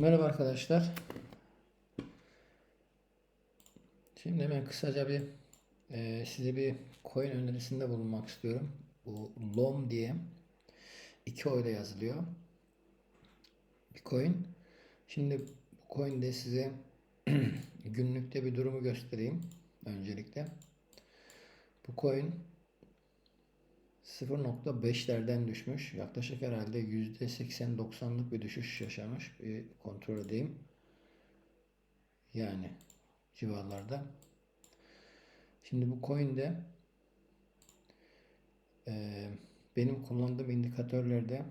Merhaba arkadaşlar. Şimdi hemen kısaca bir e, size bir coin önerisinde bulunmak istiyorum. Bu LOM diye iki o ile yazılıyor. Bir coin. Şimdi bu coin'de size günlükte bir durumu göstereyim öncelikle. Bu coin 0.5'lerden düşmüş. Yaklaşık herhalde %80-90'lık bir düşüş yaşamış. Bir kontrol edeyim. Yani civarlarda. Şimdi bu coin'de e, benim kullandığım indikatörlerde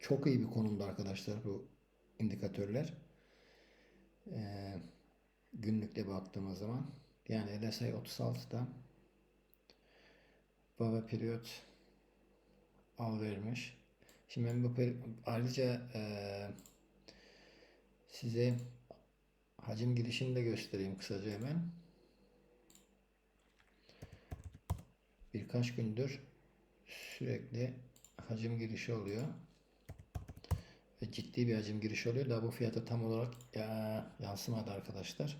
çok iyi bir konumda arkadaşlar bu indikatörler. E, günlükte baktığımız zaman yani RSI 36'da Baba periyot al vermiş. Şimdi ben bu ayrıca eee, size hacim girişini de göstereyim kısaca hemen. Birkaç gündür sürekli hacim girişi oluyor. Ve ciddi bir hacim girişi oluyor. Daha bu fiyata tam olarak ya, yansımadı arkadaşlar.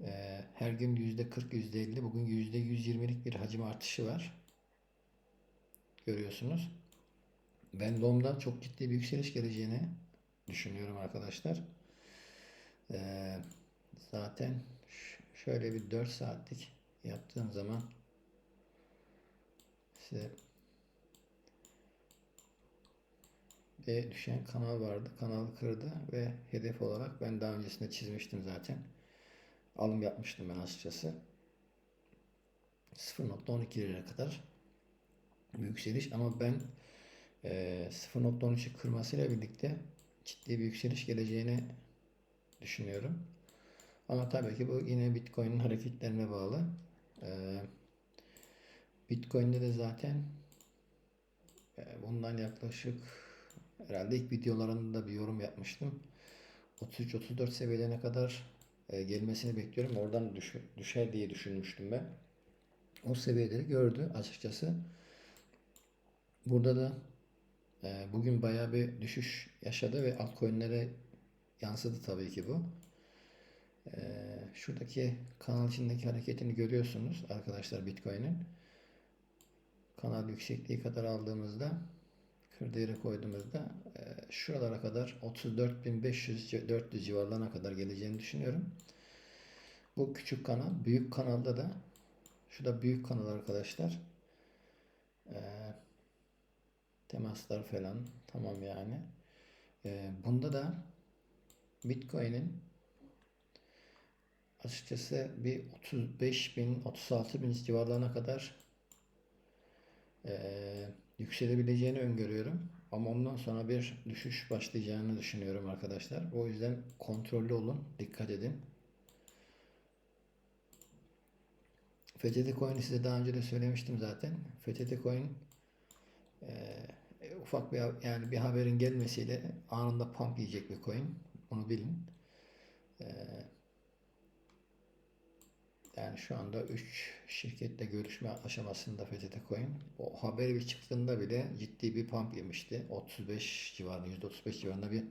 Ee, her gün %40, %50, bugün %120'lik bir hacim artışı var. Görüyorsunuz. Ben LOM'dan çok ciddi bir yükseliş geleceğini düşünüyorum arkadaşlar. Ee, zaten şöyle bir 4 saatlik yaptığım zaman size bir düşen kanal vardı. Kanalı kırdı ve hedef olarak ben daha öncesinde çizmiştim zaten alım yapmıştım ben açıkçası. 0.12 liraya kadar bir yükseliş ama ben e, 0.13'ü kırmasıyla birlikte ciddi bir yükseliş geleceğini düşünüyorum. Ama tabii ki bu yine Bitcoin'in hareketlerine bağlı. E, Bitcoin'de de zaten e, bundan yaklaşık herhalde ilk videolarında bir yorum yapmıştım. 33-34 seviyelerine kadar e, gelmesini bekliyorum. Oradan düş- düşer diye düşünmüştüm ben. O seviyeleri gördü açıkçası. Burada da e, bugün bayağı bir düşüş yaşadı ve altcoin'lere yansıdı tabii ki bu. E, şuradaki kanal içindeki hareketini görüyorsunuz arkadaşlar Bitcoin'in. Kanal yüksekliği kadar aldığımızda kırdığı yere koyduğumuzda e, şuralara kadar 34.500-400 civarlarına kadar geleceğini düşünüyorum. Bu küçük kanal. Büyük kanalda da şu da büyük kanal arkadaşlar. E, temaslar falan tamam yani. E, bunda da Bitcoin'in açıkçası bir 35 bin 36 bin civarlarına kadar e, yükselebileceğini öngörüyorum. Ama ondan sonra bir düşüş başlayacağını düşünüyorum arkadaşlar. O yüzden kontrollü olun, dikkat edin. FTT Coin'i size daha önce de söylemiştim zaten. FTT Coin e, ufak bir yani bir haberin gelmesiyle anında pump yiyecek bir coin. Bunu bilin. E, yani şu anda 3 şirketle görüşme aşamasında FTT Coin. O haber bir çıktığında bile ciddi bir pump yemişti. 35 civarında, %35 civarında bir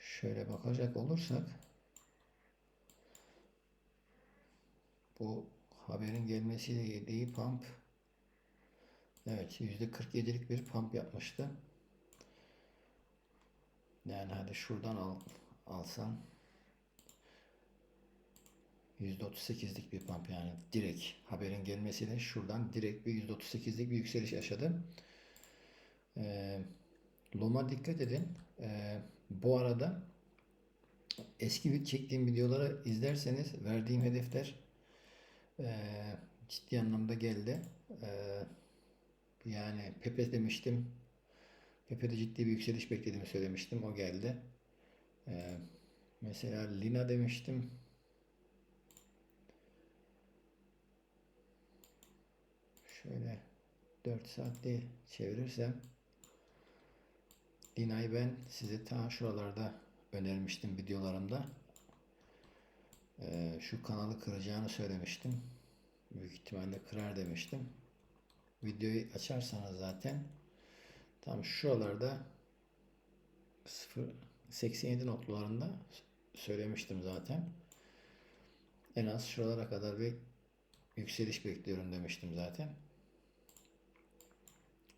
şöyle bakacak olursak bu haberin gelmesiyle yediği pump evet %47'lik bir pump yapmıştı. Yani hadi şuradan al, alsam %38'lik bir pump yani direkt haberin gelmesiyle şuradan direkt bir %38'lik bir yükseliş yaşadı. Ee, Loma dikkat edin. Ee, bu arada eski bir çektiğim videoları izlerseniz verdiğim hedefler ee, ciddi anlamda geldi. Ee, yani Pepe demiştim. Pepe'de ciddi bir yükseliş beklediğimi söylemiştim. O geldi. Ee, mesela Lina demiştim. Şöyle 4 saatte çevirirsem Lina'yı ben size ta şuralarda önermiştim videolarımda. Ee, şu kanalı kıracağını söylemiştim. Büyük ihtimalle kırar demiştim. Videoyu açarsanız zaten tam şuralarda 0 87 noktalarında söylemiştim zaten. En az şuralara kadar bir yükseliş bekliyorum demiştim zaten.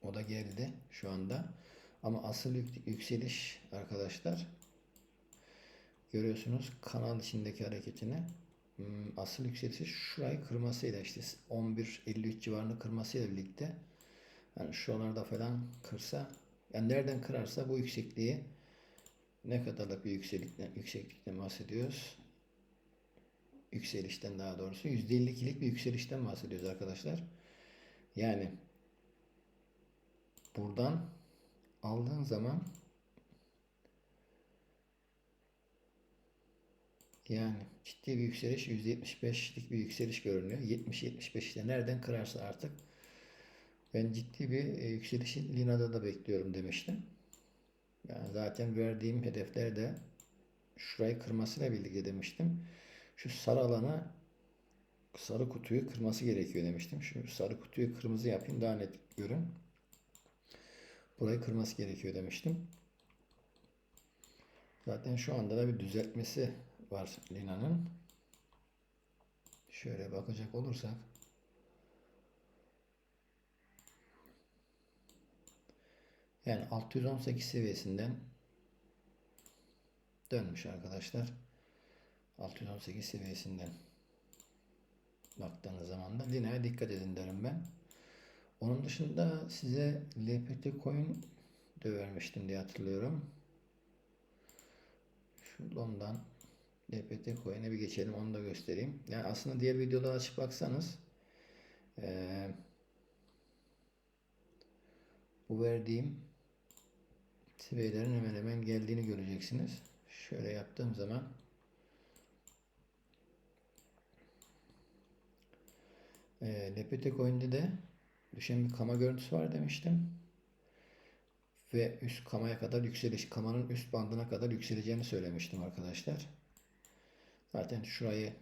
O da geldi şu anda. Ama asıl yük- yükseliş arkadaşlar görüyorsunuz kanal içindeki hareketini Hmm, asıl yükselişi şurayı kırmasıyla işte 11.53 civarını kırmasıyla birlikte yani şuralarda falan kırsa yani nereden kırarsa bu yüksekliği ne kadarlık bir yükseklikten, yükseklikten bahsediyoruz? Yükselişten daha doğrusu %52'lik bir yükselişten bahsediyoruz arkadaşlar. Yani buradan aldığın zaman yani ciddi bir yükseliş %75'lik bir yükseliş görünüyor. 70-75 işte nereden kırarsa artık ben ciddi bir e, yükselişi Lina'da da bekliyorum demiştim. Yani zaten verdiğim hedefler de şurayı kırmasıyla birlikte demiştim. Şu sarı alana sarı kutuyu kırması gerekiyor demiştim. Şu sarı kutuyu kırmızı yapayım daha net görün. Burayı kırması gerekiyor demiştim. Zaten şu anda da bir düzeltmesi var Lina'nın. Şöyle bakacak olursak yani 618 seviyesinden dönmüş arkadaşlar. 618 seviyesinden baktığınız zaman da Lina'ya dikkat edin derim ben. Onun dışında size LPT coin de vermiştim diye hatırlıyorum. Şuradan LPT coin'e bir geçelim onu da göstereyim. Yani aslında diğer videoları açıp baksanız eee, bu verdiğim seviyelerin hemen hemen geldiğini göreceksiniz. Şöyle yaptığım zaman e, LPT coin'de de düşen bir kama görüntüsü var demiştim. Ve üst kamaya kadar yükseliş, kamanın üst bandına kadar yükseleceğini söylemiştim arkadaşlar. Zaten şurayı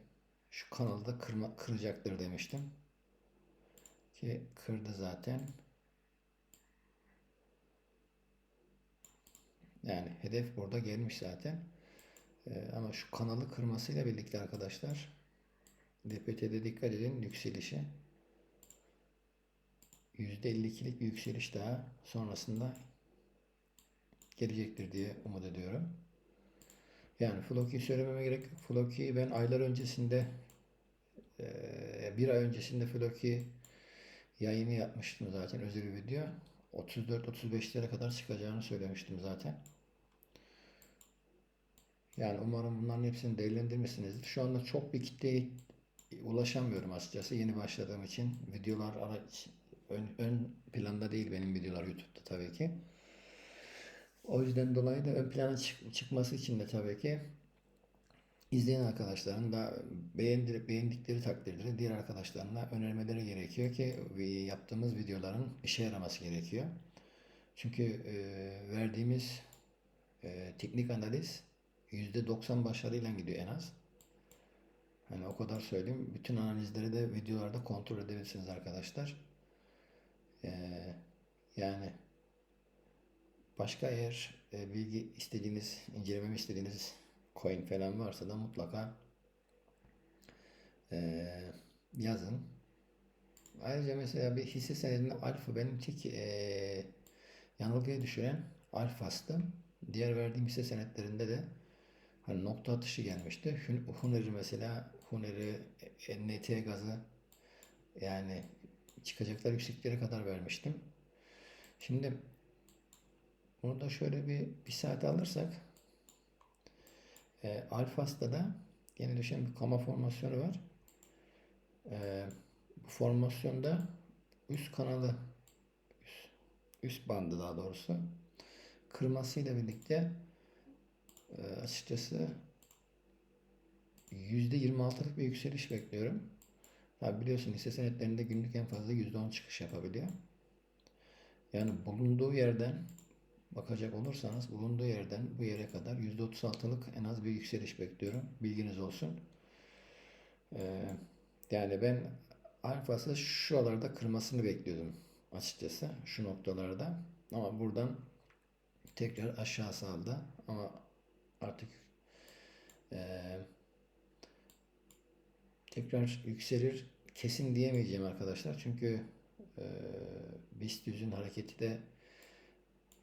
şu kanalda kırma, kıracaktır demiştim. Ki kırdı zaten. Yani hedef burada gelmiş zaten. Ee, ama şu kanalı kırmasıyla birlikte arkadaşlar DPT'de dikkat edin yükselişi. %52'lik bir yükseliş daha sonrasında gelecektir diye umut ediyorum. Yani Floki'yi söylememe gerek yok. Floki'yi ben aylar öncesinde eee, bir ay öncesinde Floki yayını yapmıştım zaten özel bir video. 34-35'lere kadar çıkacağını söylemiştim zaten. Yani umarım bunların hepsini değerlendirmişsinizdir. Şu anda çok bir kitleye ulaşamıyorum açıkçası yeni başladığım için. Videolar ara, ön, ön planda değil benim videolar YouTube'da tabii ki. O yüzden dolayı da ön plana çık- çıkması için de tabii ki izleyen arkadaşların da beğendirip beğendikleri takdirde diğer arkadaşlarına önermeleri gerekiyor ki yaptığımız videoların işe yaraması gerekiyor. Çünkü e, verdiğimiz e, teknik analiz %90 başarıyla gidiyor en az. Hani o kadar söyleyeyim. Bütün analizleri de videolarda kontrol edebilirsiniz arkadaşlar. E, yani Başka eğer e, bilgi istediğiniz, incelememi istediğiniz coin falan varsa da mutlaka e, yazın. Ayrıca mesela bir hisse senedinde alfa benim tek e, yanılgıya düşüren alfastı. Diğer verdiğim hisse senetlerinde de hani nokta atışı gelmişti. Hun- Huner'i mesela Huner'i NT gazı yani çıkacaklar yükseklere kadar vermiştim. Şimdi bunu da şöyle bir, bir saat alırsak e, Alfas'ta da yeni düşen bir kama formasyonu var. E, bu formasyonda üst kanalı üst, üst bandı daha doğrusu kırmasıyla birlikte e, açıkçası %26'lık bir yükseliş bekliyorum. Tabi biliyorsun hisse senetlerinde günlük en fazla %10 çıkış yapabiliyor. Yani bulunduğu yerden bakacak olursanız bulunduğu yerden bu yere kadar %36'lık en az bir yükseliş bekliyorum. Bilginiz olsun. Ee, yani ben alfası şuralarda kırmasını bekliyordum açıkçası şu noktalarda. Ama buradan tekrar aşağı saldı ama artık eee, tekrar yükselir kesin diyemeyeceğim arkadaşlar çünkü eee BIST 100'ün hareketi de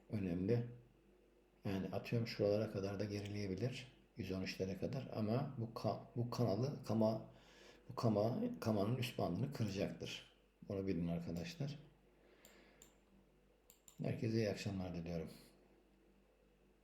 önemli. Yani atıyorum şuralara kadar da gerileyebilir. 113'lere kadar ama bu ka- bu kanalı kama bu kama kamanın üst bandını kıracaktır. Bunu bilin arkadaşlar. Herkese iyi akşamlar diliyorum.